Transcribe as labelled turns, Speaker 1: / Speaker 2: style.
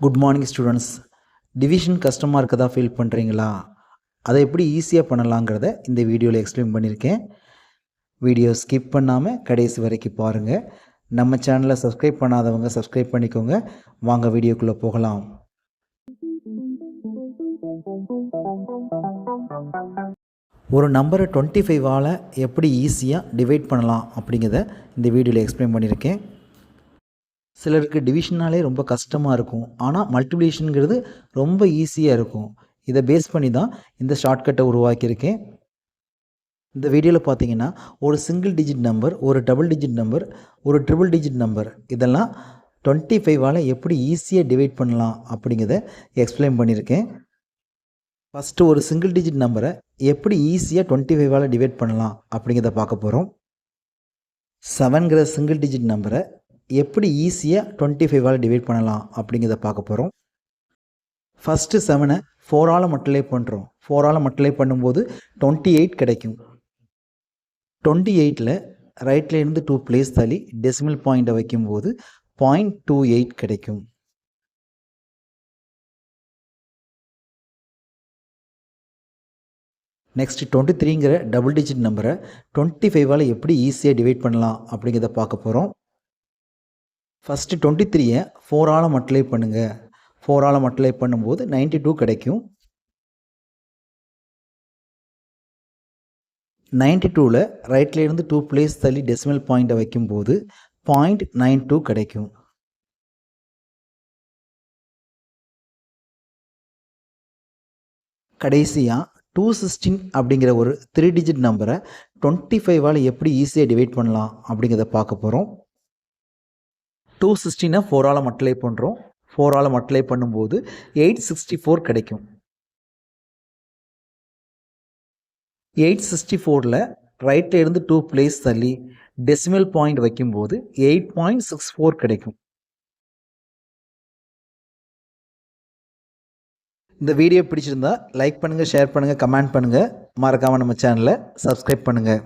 Speaker 1: Good morning students division கஷ்டமாக இருக்கதா feel பண்ணுறீங்களா அதை எப்படி ஈஸியாக பண்ணலாங்கிறத இந்த வீடியோவில் எக்ஸ்பிளைன் பண்ணியிருக்கேன். வீடியோ ஸ்கிப் பண்ணாமல் கடைசி வரைக்கும் பாருங்கள் நம்ம சேனலை சப்ஸ்கிரைப் பண்ணாதவங்க சப்ஸ்கிரைப் பண்ணிக்கோங்க. வாங்க வீடியோக்குள்ளே போகலாம். ஒரு நம்பரை டுவெண்ட்டி ஃபைவால் எப்படி ஈஸியாக டிவைட் பண்ணலாம் அப்படிங்கிறத இந்த வீடியோவில் எக்ஸ்பிளைன் பண்ணியிருக்கேன். சிலருக்கு டிவிஷனாலே ரொம்ப கஷ்டமாக இருக்கும். ஆனால் மல்டிப்ளிகேஷனுங்கிறது ரொம்ப ஈஸியாக இருக்கும். இதை பேஸ் பண்ணி தான் இந்த ஷார்ட்கட்டை உருவாக்கியிருக்கேன். இந்த வீடியோவில் பார்த்தீங்கன்னா ஒரு சிங்கிள் டிஜிட் நம்பர் ஒரு டபுள் டிஜிட் நம்பர் ஒரு ட்ரிபிள் டிஜிட் நம்பர் இதெல்லாம் டுவெண்ட்டி ஃபைவால் எப்படி ஈஸியாக டிவைட் பண்ணலாம் அப்படிங்கிறத எக்ஸ்பிளைன் பண்ணியிருக்கேன். ஃபஸ்ட்டு ஒரு சிங்கிள் டிஜிட் நம்பரை எப்படி ஈஸியாக டுவெண்ட்டி ஃபைவால் டிவைட் பண்ணலாம் அப்படிங்கிறத பார்க்க போகிறோம் செவன்கிற சிங்கிள் டிஜிட் நம்பரை எப்படி ஈஸியாக டுவெண்ட்டி ஃபைவால் டிவைட் பண்ணலாம் அப்படிங்கிறத பார்க்க போகிறோம் ஃபஸ்ட்டு செவனை ஃபோரால் மட்டிலே பண்ணுறோம் ஃபோரால் மட்டிலே பண்ணும்போது டுவெண்ட்டி எயிட் கிடைக்கும் டுவெண்ட்டி எயிட்டில் ரைட்டில் இருந்து டூ பிளேஸ் தள்ளி டெசிமல் பாயிண்ட்டை வைக்கும்போது பாயிண்ட் டூ எயிட் கிடைக்கும். நெக்ஸ்ட் டுவெண்ட்டி த்ரீங்கிற டபுள் டிஜிட் நம்பரை டுவெண்ட்டி ஃபைவால் எப்படி ஈஸியாக டிவைட் பண்ணலாம் அப்படிங்கிறத பார்க்க போகிறோம் ஃபஸ்ட்டு டுவெண்ட்டி த்ரீயை ஃபோரால் மட்டிலே பண்ணுங்கள் ஃபோரால் மட்டிலே பண்ணும்போது நைன்ட்டி டூ கிடைக்கும் நைன்ட்டி டூவில் ரைட்லேருந்து டூ பிளேஸ் தள்ளி டெசிமல் பாயிண்ட்டை வைக்கும்போது பாயிண்ட் நைன் டூ கிடைக்கும். கடைசியாக டூ சிக்ஸ்டீன் அப்படிங்கிற ஒரு த்ரீ டிஜிட் நம்பரை டுவெண்ட்டி ஃபைவால் எப்படி ஈஸியாக டிவைட் பண்ணலாம் அப்படிங்கிறத பார்க்க போகிறோம் டூ சிக்ஸ்டீனை ஃபோரால் மட்டிலே பண்ணுறோம் ஃபோரால் மட்டிலே பண்ணும்போது எயிட் சிக்ஸ்டி ஃபோர் கிடைக்கும். எயிட் சிக்ஸ்டி ஃபோரில் ரைட்டில் இருந்து டூ பிளேஸ் தள்ளி டெசிமல் பாயிண்ட் வைக்கும்போது எயிட் பாயிண்ட் சிக்ஸ் ஃபோர் கிடைக்கும். இந்த வீடியோ பிடிச்சிருந்தா லைக் பண்ணுங்கள் ஷேர் பண்ணுங்கள் கமெண்ட் பண்ணுங்கள் மறக்காமல் நம்ம சேனலை சப்ஸ்கிரைப் பண்ணுங்கள்